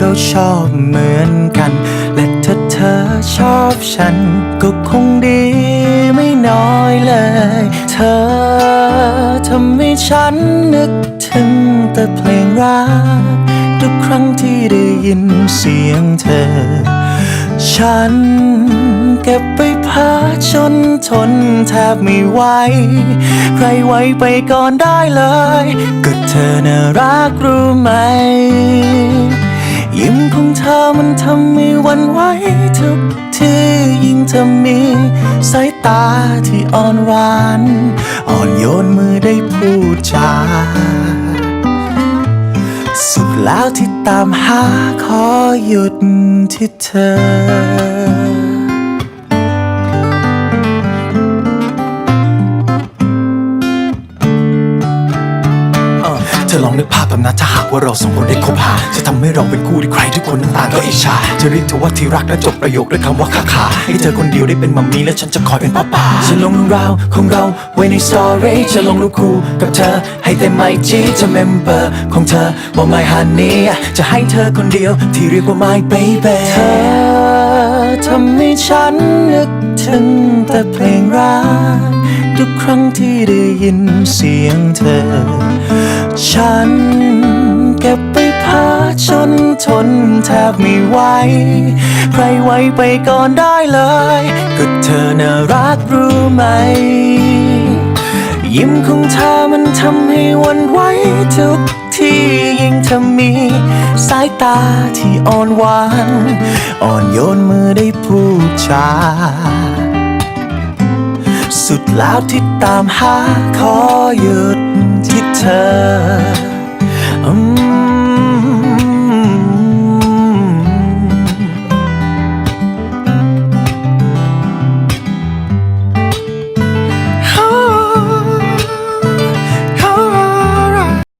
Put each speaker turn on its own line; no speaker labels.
เราชอบเหมือนกัน และถ้าเธอชอบฉัน ก็คงดีไม่น้อยเลย เธอทำให้ฉันนึกถึงแต่เพลงรัก ทุกครั้งที่ได้ยินเสียงเธอ ฉันเก็บไปพาจนทนแทบไม่ไหว ใครไว้ไปก่อนได้เลย ก็เธอน่ารักรู้ไหม ยิ้มของเธอมันทำให้วันไหวทุกที่ยิ่งเธอมีสายตาที่อ่อนหวาน อ่อนโยนมือได้พูดจาสุขแล้วที่ตามหาขอหยุดที่เธอ เธอลองนึกภาพแบบนั้นถ้าหากว่าเราสองคนได้คบหา จะทำให้เราเป็นคู่ที่ใครทุกคนนั้นต่างก็อิจฉาจะเรียกเธอว่าที่รักและจบประโยคด้วยคำว่าขาขาให้เธอคนเดียวได้เป็นมัมมี่และฉันจะคอยเป็นป้าป่าจะลงเรื่องราวของเราไว้ในสตอรี่จะลงรูปคู่กับเธอ ให้เต็มไอจีจะเมมเบอร์ของเธอว่า my honey จะให้เธอคนเดียวที่เรียกว่า my baby เธอทำให้ฉันนึกถึงแต่เพลงรักทุกครั้งที่ได้ยินเสียงเธอ ฉัน เก็บไปพาจนทนแทบไม่ไหว ใครไว้ไปก่อนได้เลย ก็เธอน่ารักรู้ไหม ยิ้มของเธอมันทำให้วันไหวทุกที่ยิ่งเธอมี สายตาที่อ่อนหวาน อ่อนโยนมือได้พูดจาสุดแล้วที่ตามหาขอหยุด